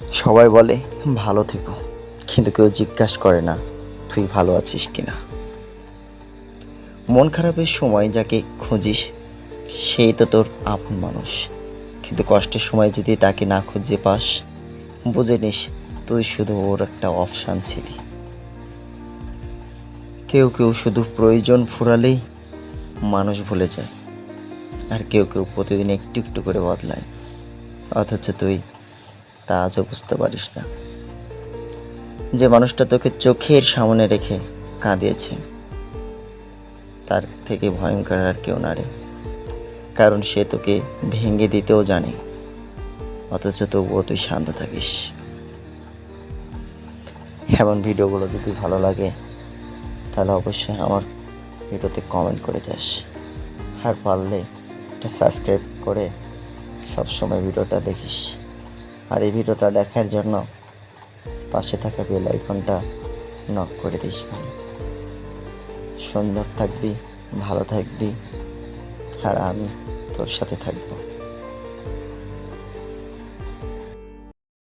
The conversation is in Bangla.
সবাই বলে, ভালো থেকো। কিন্তু কেউ জিজ্ঞাসা করে না, তুই ভালো আছিস কিনা? মন খারাপের সময় যাকে খুঁজিস, সেই তো তোর আপন মানুষ। কিন্তু কষ্টের সময় যদি তাকে না খুঁজে পাস, বুঝে নিস তুই শুধু ওর একটা অপশান ছিলি। কেউ কেউ শুধু প্রয়োজন ফুরালেই মানুষ ভুলে যায়, আর কেউ কেউ প্রতিদিন একটু একটু করে বদলায়। অথচ তুই তা আজও বুঝতে পারিস না। যে মানুষটা তোকে চোখের সামনে রেখে কাঁদিয়েছে, তার থেকে ভয়ঙ্কর আর কেউ না রে। কারণ সে তোকে ভেঙে দিতেও জানে, অথচ তবুও তুই শান্ত থাকিস। এমন ভিডিওগুলো যদি ভালো লাগে, তাহলে অবশ্যই আমার ভিডিওতে কমেন্ট করে যাস। আর পারলে একটা সাবস্ক্রাইব করে সবসময় ভিডিওটা দেখিস। আর এই ভিডিওটা দেখার জন্য পাশে থাকা বেল আইকনটা নক করে দিস ভাই। সুন্দর থাকবি, ভালো থাকবি, আর আমি তোর সাথে থাকব।